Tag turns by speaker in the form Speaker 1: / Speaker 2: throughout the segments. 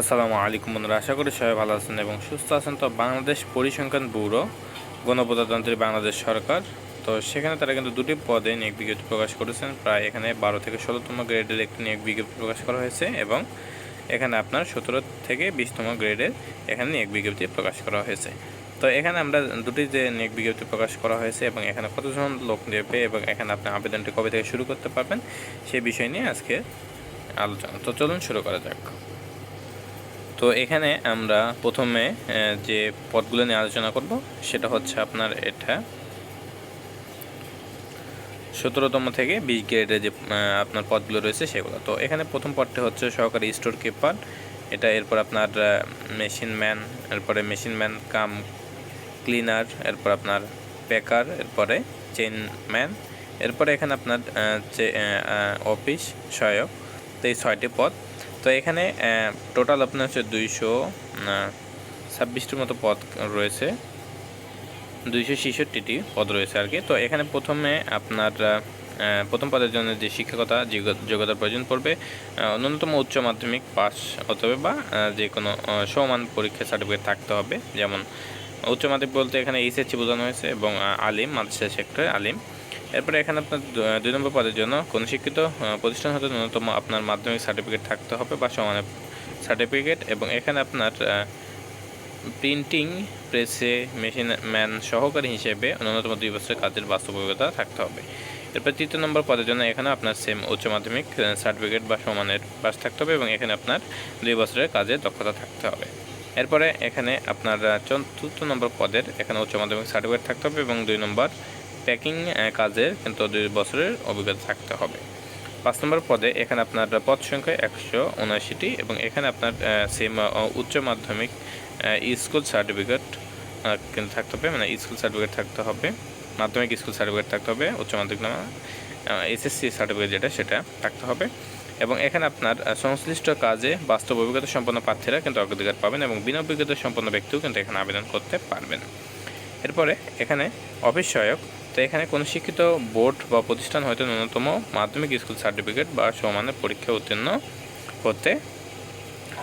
Speaker 1: আসসালামু আলাইকুম বন্ধুরা, আশা করি সবাই ভালো আছেন এবং সুস্থ আছেন। তো বাংলাদেশ পরিসংখ্যান ব্যুরো, গণপ্রজাতন্ত্রী বাংলাদেশ সরকার। তো সেখানে তারা কিন্তু দুটি পদে নিয়োগ বিজ্ঞপ্তি প্রকাশ করেছেন। প্রায় এখানে বারো থেকে ষোলোতম গ্রেডের একটি নিয়োগ বিজ্ঞপ্তি প্রকাশ করা হয়েছে এবং এখানে আপনার সতেরো থেকে বিশতম গ্রেডের এখানে নিয়োগ বিজ্ঞপ্তি প্রকাশ করা হয়েছে। তো এখানে আমরা দুটি যে নিয়োগ বিজ্ঞপ্তি প্রকাশ করা হয়েছে এবং এখানে কতজন লোক নেবে এবং এখানে আপনি আবেদনটি কবে থেকে শুরু করতে পারবেন সেই বিষয় নিয়ে আজকে আলোচনা। তো চলুন শুরু করা যাক। তো এখানে আমরা প্রথমে যে পদগুলো নিয়ে আলোচনা করব, সেটা হচ্ছে আপনার এটা সতেরোতম থেকে বিশ গ্রেডের যে আপনার পদগুলো রয়েছে সেগুলো। তো এখানে প্রথম পদটি হচ্ছে সহকারী স্টোর কিপার। এটা এরপর আপনার মেশিন ম্যান, এরপরে মেশিন ম্যান কাম ক্লিনার, এরপর আপনার প্যাকার, এরপরে চেইন ম্যান, এরপরে এখানে আপনার অফিস সহায়ক। তো এই ছয়টি পদ তো এখানে টোটাল আপনার হচ্ছে দুইশো ছাব্বিশটির মতো পদ রয়েছে। দুইশো ছেষট্টিটি পদ রয়েছে আর কি। তো এখানে প্রথমে আপনার প্রথম পদের জন্য যে শিক্ষকতা যোগ্য- যোগ্যতার প্রয়োজন পড়বে ন্যূনতম উচ্চ মাধ্যমিক পাস হতে হবে বা যে কোনো সমান পরীক্ষা সার্টিফিকেট থাকতে হবে। যেমন, উচ্চ মাধ্যমিক বলতে এখানে এইচএসসি বোঝানো হয়েছে এবং আলিম, মাদ্রাসা সেক্টরে আলিম। এরপরে এখানে আপনার দুই নম্বর পদের জন্য কোনো শিক্ষিত প্রতিষ্ঠান হতে ন্যূনতম আপনার মাধ্যমিক সার্টিফিকেট থাকতে হবে বা সমানের সার্টিফিকেট এবং এখানে আপনার প্রিন্টিং প্রেসে মেশিন ম্যান সহকারী হিসেবে ন্যূনতম দুই বছরের কাজের বাস্তব অভিজ্ঞতা থাকতে হবে। এরপর তৃতীয় নম্বর পদের জন্য এখানে আপনার সেম উচ্চ মাধ্যমিক সার্টিফিকেট বা সমানের পাস থাকতে হবে এবং এখানে আপনার দুই বছরের কাজের দক্ষতা থাকতে হবে। এরপরে এখানে আপনার চতুর্থ নম্বর পদের এখানে উচ্চ মাধ্যমিক সার্টিফিকেট থাকতে হবে এবং দুই নম্বর প্যাকিং কাজের কিন্তু দুই বছরের অভিজ্ঞতা থাকতে হবে। পাঁচ নম্বর পদে এখানে আপনার পদ সংখ্যা একশো উনআশিটি এবং এখানে আপনার সেম উচ্চ মাধ্যমিক স্কুল সার্টিফিকেট কিন্তু থাকতে হবে মানে স্কুল সার্টিফিকেট থাকতে হবে, মাধ্যমিক স্কুল সার্টিফিকেট থাকতে হবে, উচ্চ মাধ্যমিক এসএসসি সার্টিফিকেট যেটা, সেটা থাকতে হবে। এবং এখানে আপনার সংশ্লিষ্ট কাজে বাস্তব অভিজ্ঞতা সম্পন্ন প্রার্থীরা কিন্তু অগ্রাধিকার পাবেন এবং বিনা অভিজ্ঞতা সম্পন্ন ব্যক্তিও কিন্তু এখানে আবেদন করতে পারবেন। এরপরে এখানে অফিস সহায়ক তো এখানে কোনো শিক্ষিত বোর্ড বা প্রতিষ্ঠান হয়তো ন্যূনতম মাধ্যমিক স্কুল সার্টিফিকেট বা সমানের পরীক্ষা উত্তীর্ণ হতে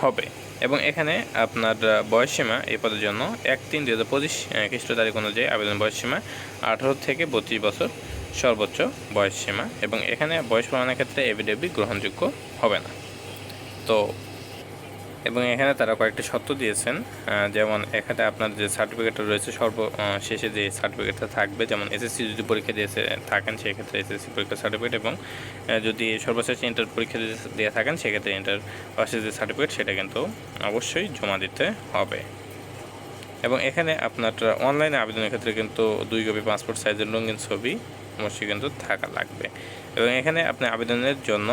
Speaker 1: হবে। এবং এখানে আপনার বয়সসীমা এই পদের জন্য এক তিন দু হাজার পঁচিশ খ্রিস্ট তারিখ অনুযায়ী আবেদন বয়সসীমা আঠারো থেকে বত্রিশ বছর সর্বোচ্চ বয়সসীমা এবং এখানে বয়স প্রমাণের ক্ষেত্রে এভিডেভিট গ্রহণযোগ্য হবে না। তো এবং এখানে তারা কয়েকটি শর্ত দিয়েছেন যেমন এখানে আপনার যে সার্টিফিকেটটা রয়েছে, সর্ব শেষে যে সার্টিফিকেটটা থাকবে, যেমন এসএসসি যদি পরীক্ষা দিয়েছে থাকেন, সেক্ষেত্রে এসএসসি পরীক্ষা সার্টিফিকেট এবং যদি সর্বশেষ ইন্টার পরীক্ষা দিয়ে- থাকেন, সেক্ষেত্রে ইন্টার পাশের যে সার্টিফিকেট সেটা কিন্তু অবশ্যই জমা দিতে হবে। এবং এখানে আপনার অনলাইনে আবেদনের ক্ষেত্রে কিন্তু দুই কপি পাসপোর্ট সাইজের রঙিন ছবি অবশ্যই কিন্তু থাকা লাগবে। এবং এখানে আপনি আবেদনের জন্য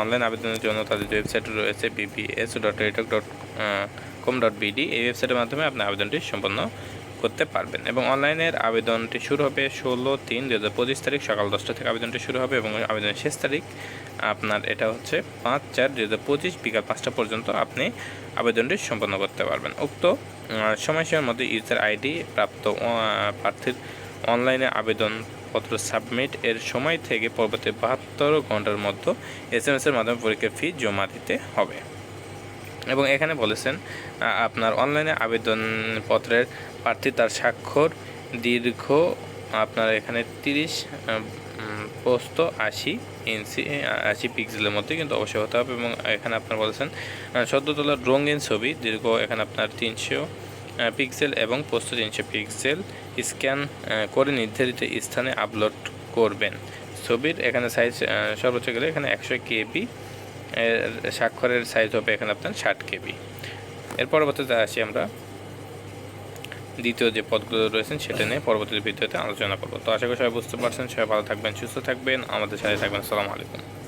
Speaker 1: অনলাইন আবেদনের জন্য তাদের ওয়েবসাইট রয়েছে বিবিএস ডট রেটক ডট কম ডট বিডি এই ওয়েবসাইটের মাধ্যমে আপনি আবেদনটি সম্পন্ন করতে পারবেন। এবং অনলাইনের আবেদনটি শুরু হবে ষোলো তিন দু হাজার পঁচিশ তারিখ, সকাল দশটা থেকে আবেদনটি শুরু হবে এবং আবেদনের শেষ তারিখ আপনার এটা হচ্ছে পাঁচ চার দু হাজার পঁচিশ, বিকাল পাঁচটা পর্যন্ত আপনি আবেদনটি সম্পন্ন করতে পারবেন। উক্ত সময়সীমার মধ্যে ইউজার আইডি প্রাপ্ত প্রার্থীর অনলাইনে আবেদনপত্র সাবমিট এর সময় থেকে পরবর্তী বাহাত্তর ঘণ্টার মধ্যে এস এম এসের মাধ্যমে পরীক্ষার ফি জমা দিতে হবে। এবং এখানে বলেছেন আপনার অনলাইনে আবেদনপত্রের প্রার্থী তার স্বাক্ষর দীর্ঘ, আপনার এখানে তিরিশ পোস্ত আশি ইঞ্চি আশি পিক্সেলের মধ্যে কিন্তু অবশ্যই হতে হবে। এবং এখানে আপনার বলেছেন সদ্য তোলার রঙিন ছবি দীর্ঘ, এখানে আপনার তিনশো পিক্সেল এবং পোস্ত তিনশো পিক্সেল স্ক্যান করে নির্ধারিত স্থানে আপলোড করবেন। ছবির এখানে সাইজ সর্বোচ্চ গেলে এখানে একশো কেবি স্বাক্ষরের সাইজ হবে এখানে আপনার ষাট কেবি। এর পরবর্তীতে আসি আমরা। দ্বিতীয় যে পদগুলো রয়েছেন সেটা নিয়ে পরবর্তী ভিডিওতে আলোচনা করব। তো আশা করি সবাই বুঝতে পারছেন। সবাই ভালো থাকবেন, সুস্থ থাকবেন। আমাদের সাথে থাকবেন। আসসালামু আলাইকুম।